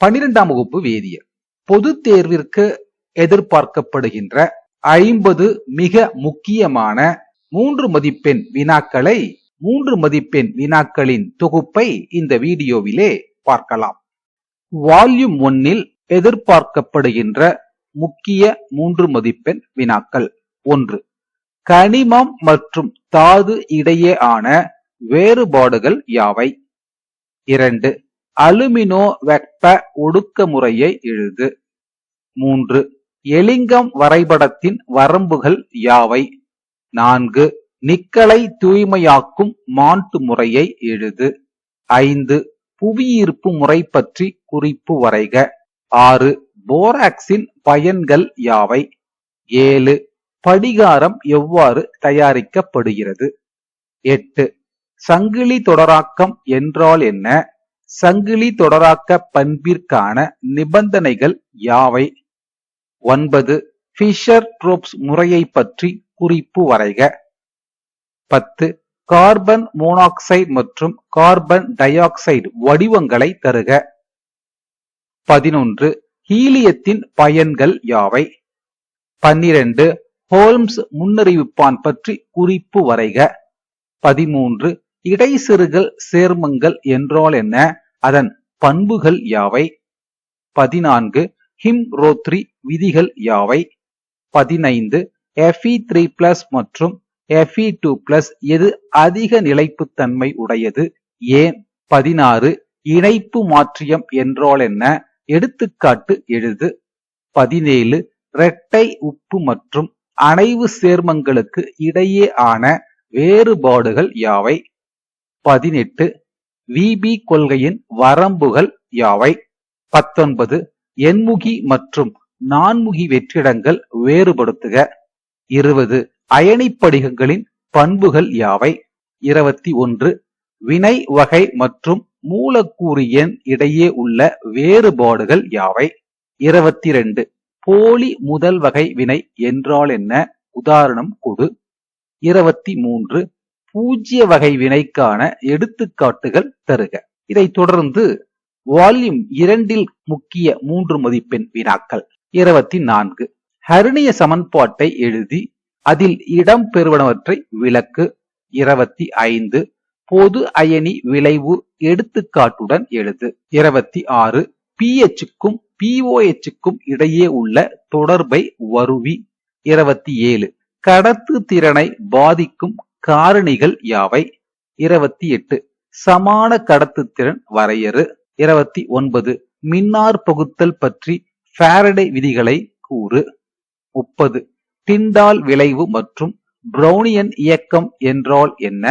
பன்னிரெண்டாம் வகுப்பு வேதியியல். பொது தேர்விற்கு எதிர்பார்க்கப்படுகின்ற ஐம்பது மிக முக்கியமான மூன்று மதிப்பெண் வினாக்களை மூன்று மதிப்பெண் வினாக்களின் தொகுப்பை இந்த வீடியோவிலே பார்க்கலாம். வால்யூம் ஒன்னில் எதிர்பார்க்கப்படுகின்ற முக்கிய மூன்று மதிப்பெண் வினாக்கள். ஒன்று கனிமம் மற்றும் தாது இடையேயான வேறுபாடுகள் யாவை? இரண்டு அலுமினோ வெப்ப ஒடுக்கமுறையை எழுது. மூன்று எலிங்கம் வரைபடத்தின் வரம்புகள் யாவை? நான்கு நிக்கலை தூய்மையாக்கும் மாண்டு முறையை எழுது. ஐந்து புவியீர்ப்பு முறை பற்றி குறிப்பு வரைக. ஆறு போராக்ஸின் பயன்கள் யாவை? ஏழு படிகாரம் எவ்வாறு தயாரிக்கப்படுகிறது? எட்டு சங்கிலி தொடராக்கம் என்றால் என்ன? சங்கிலி தொடராக்க பண்பிற்கான நிபந்தனைகள் யாவை? ஒன்பது ஃபிஷர் ட்ரோப்ஸ் முறையை பற்றி குறிப்பு வரைக. பத்து கார்பன் மோனாக்சைடு மற்றும் கார்பன் டை ஆக்சைடு வடிவங்களை தருக. பதினொன்று ஹீலியத்தின் பயன்கள் யாவை? பன்னிரண்டு ஹோல்ம்ஸ் முன்னறிவிப்பான் பற்றி குறிப்பு வரைக. பதிமூன்று இடைசிறுகள் சேர்மங்கள் என்றால் என்ன? அதன் பண்புகள் யாவை? பதினான்கு. ஹிம் ரோத்ரி விதிகள் யாவை? பதினைந்து. எஃப்இ த்ரீ பிளஸ் மற்றும் எஃப்இ டூ பிளஸ் எது அதிக நிலைப்புத்தன்மை உடையது? ஏன்? பதினாறு. இணைப்பு மாற்றியம் என்றால் என்ன? எடுத்துக்காட்டு எழுது. பதினேழு. இரட்டை உப்பு மற்றும் அணைவு சேர்மங்களுக்கு இடையே ஆன வேறுபாடுகள் யாவை? பதினெட்டு விபி கொள்கையின் வரம்புகள் யாவை? பத்தொன்பது எண்முகி மற்றும் நான்முகி வெற்றிடங்கள் வேறுபடுத்துக. இருபது அயனிப்படிகங்களின் பண்புகள் யாவை? இருபத்தி ஒன்று வினை வகை மற்றும் மூலக்கூறு எண் இடையே உள்ள வேறுபாடுகள் யாவை? இருபத்தி ரெண்டு போலி முதல் வகை வினை என்றால் என்ன? உதாரணம் கொடு. இருபத்தி மூன்று பூஜ்ய வகை வினைக்கான எடுத்துக்காட்டுகள் தருக. இதைத் தொடர்ந்து வால்யூம் இரண்டில் முக்கிய மூன்று மதிப்பெண் வினாக்கள். இருபத்தி நான்கு. ஹர்ணிய சமன்பாட்டை எழுதி அதில் இடம் பெறுவனவற்றை விளக்கு. இருபத்தி ஐந்து. பொது அயனி விளைவு எடுத்துக்காட்டுடன் எழுது. இருபத்தி ஆறு. பிஹெச்சுக்கும் பிஓஎச்சுக்கும் இடையே உள்ள தொடர்பை வருவி. இருபத்தி ஏழு. கடத்து திறனை பாதிக்கும் காரணிகள் யாவை? இருபத்தி எட்டு. சமான கடத்துத்திறன் வரையறு. இருபத்தி ஒன்பது. மின்னார் பகுத்தல் பற்றி ஃபேரடை விதிகளை கூறு. முப்பது. டிண்டால் விளைவு மற்றும் பிரௌனியன் இயக்கம் என்றால் என்ன?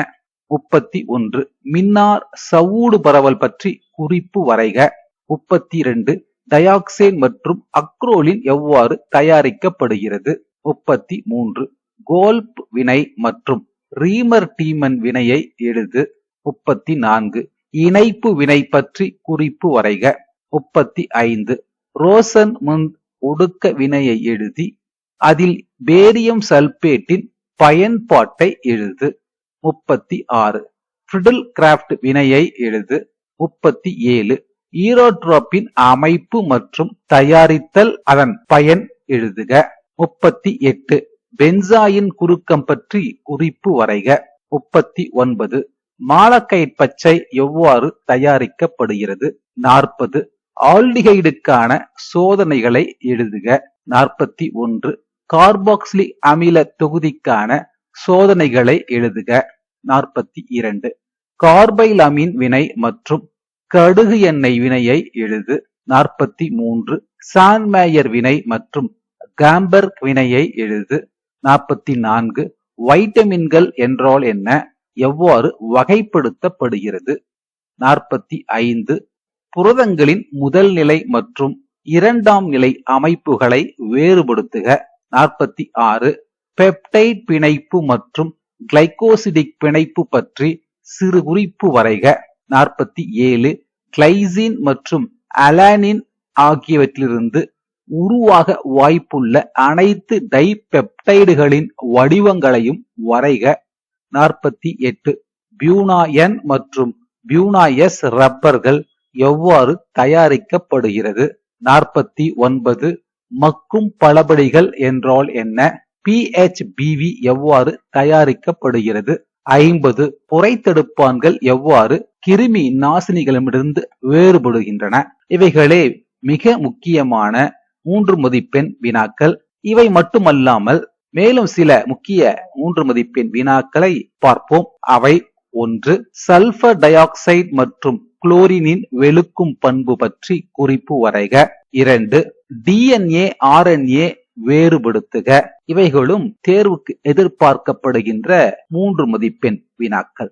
முப்பத்தி ஒன்று. மின்னார் சவூடு பரவல் பற்றி குறிப்பு வரைக. முப்பத்தி இரண்டு. டயாக்சைன் மற்றும் அக்ரோலின் எவ்வாறு தயாரிக்கப்படுகிறது? முப்பத்தி மூன்று. கோல்ப் வினை மற்றும் ரீமர் டீமன் வினையை எழுது. முப்பத்தி நான்கு இணைப்பு வினை பற்றி குறிப்பு வரைக. முப்பத்தி ஐந்து ரோசன் முன் ஒடுக்க வினையை எழுதி அதில் பேரியம் சல்பேட்டின் பயன்பாட்டை எழுது. முப்பத்தி ஆறு ஃபிடில் கிராஃப்ட் வினையை எழுது. முப்பத்தி ஏழு ஈரோட்ரோப்பின் அமைப்பு மற்றும் தயாரித்தல் அதன் பயன் எழுதுக. முப்பத்தி எட்டு பென்சாயின் குறுக்கம் பற்றி குறிப்பு வரைக. முப்பத்தி ஒன்பது. மாலக்கைட் பச்சை எவ்வாறு தயாரிக்கப்படுகிறது? நாற்பது. ஆல்டிகைடுக்கான சோதனைகளை எழுதுக. நாற்பத்தி ஒன்று. கார்பாக்சிலி அமில தொகுதிக்கான சோதனைகளை எழுதுக. நாற்பத்தி இரண்டு. கார்பைல் அமீன் வினை மற்றும் கடுகு எண்ணெய் வினையை எழுது. நாற்பத்தி மூன்று. சான்மேயர் வினை மற்றும் காம்பர்க் வினையை எழுது. நாற்பத்தி நான்கு வைட்டமின்கள் என்றால் என்ன? எவ்வாறு வகைப்படுத்தப்படுகிறது? நாற்பத்தி ஐந்து புரதங்களின் முதல் நிலை மற்றும் இரண்டாம் நிலை அமைப்புகளை வேறுபடுத்துக. நாற்பத்தி ஆறு பெப்டைட் பிணைப்பு மற்றும் கிளைகோசிடிக் பிணைப்பு பற்றி சிறு குறிப்பு வரைக. நாற்பத்தி ஏழு கிளைசின் மற்றும் அலானின் ஆகியவற்றிலிருந்து உருவாக வாய்ப்புள்ள அனைத்து டைபெப்டைடுகளின் வடிவங்களையும் வரைக. நாற்பத்தி எட்டு. பியூனா என் மற்றும் பியூனா எஸ் ரப்பர்கள் எவ்வாறு தயாரிக்கப்படுகிறது? நாற்பத்தி ஒன்பது. மக்கும் பலபடிகள் என்றால் என்ன? பிஹெச்பிவி எவ்வாறு தயாரிக்கப்படுகிறது? ஐம்பது. புரைத்தடுப்பான்கள் எவ்வாறு கிருமி நாசினிகளிடமிருந்து வேறுபடுகின்றன? இவைகளே மிக முக்கியமான மூன்று மதிப்பெண் வினாக்கள். இவை மட்டுமல்லாமல் மேலும் சில முக்கிய மூன்று மதிப்பெண் வினாக்களை பார்ப்போம். அவை ஒன்று சல்பர் டை ஆக்சைடு மற்றும் குளோரினின் வெளுக்கும் பண்பு பற்றி குறிப்பு வரைக. இரண்டு டிஎன்ஏ ஆர்என்ஏ வேறுபடுத்துக. இவைகளும் தேர்வுக்கு எதிர்பார்க்கப்படுகின்ற மூன்று மதிப்பெண் வினாக்கள்.